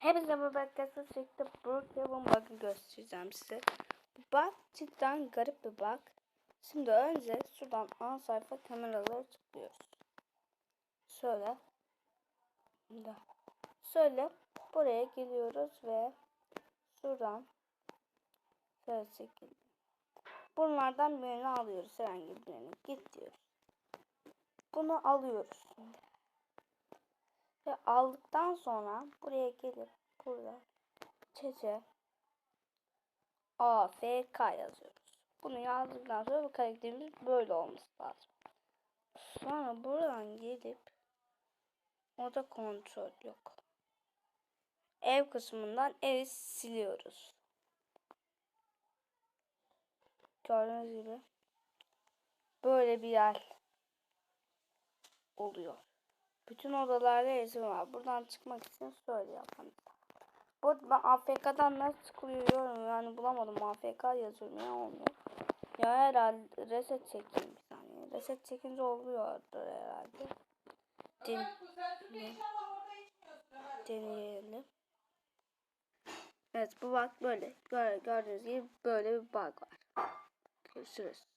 Hepinize merhaba arkadaşlar. Sürekli Brookhaven bug'ı göstereceğim size. Bu bug cidden garip bir bug. Şimdi önce şuradan ana sayfa kameraları tıklıyoruz. Şöyle. Şimdi. Şöyle buraya geliyoruz ve şuradan şöyle şekilde. Bunlardan birini alıyoruz. Herhangi birini. Git diyoruz. Bunu alıyoruz şimdi. Ve aldıktan sonra buraya gelip burada çece AFK yazıyoruz. Bunu yazdıktan sonra bu karakterimiz böyle olması lazım. Sonra buradan gelip oda kontrol yok. Ev kısmından evi siliyoruz. Gördüğünüz gibi böyle bir yer oluyor. Bütün odalarda resim var. Buradan çıkmak için şöyle yapalım. Bu arada ben AFK'dan nasıl çıkıyorum yani bulamadım. AFK yazıyorum ya olmuyor. Ya herhalde reset çekeyim bir saniye. Reset çekince oluyordur herhalde. Den deneyelim. Evet bu bug böyle. Gör gördüğünüz gibi böyle bir bug var. Görüşürüz.